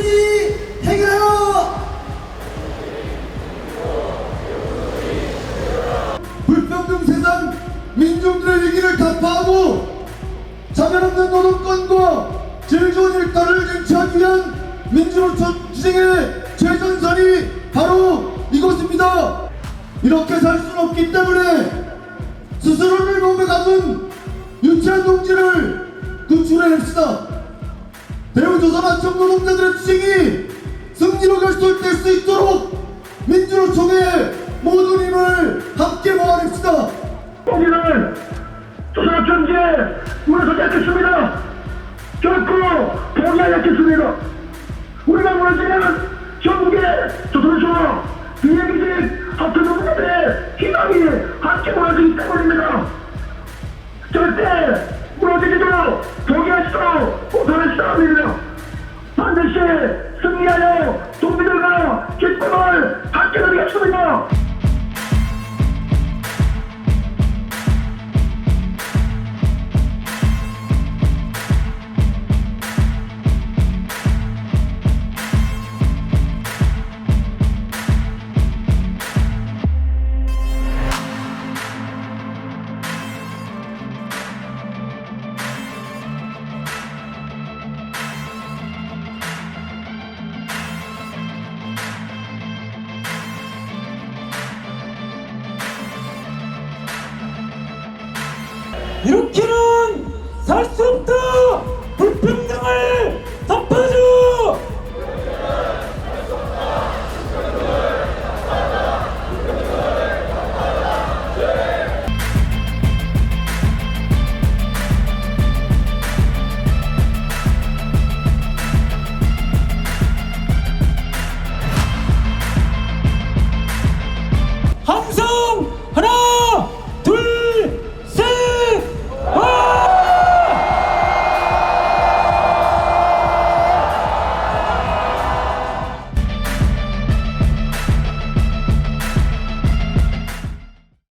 단순히 해결하라! 불평등 세상 민중들의 위기를 타파하고 차별 없는 노동권과 질 좋은 일터를 쟁취하기 위한 민주노총 투쟁의 최전선이 바로 이곳입니다. 이렇게 살 수는 없기 때문에 스스로를 몸에 감은 유치한 동지를 구출해 냅시다. 대우조선 한청 노동자들 모아냅시다. 우리는 조선업 경제 무너서지 않겠습니다. 결코 포기하지 않겠습니다. 우리가 무너지면 전국의 조선소와 비행기직 노동자들의 희망이 함께 무너지기 때문입니다. 절대 무너지지도 포기하지도 못하는 싸움입니다. 반드시 이렇게는 살 수 없다!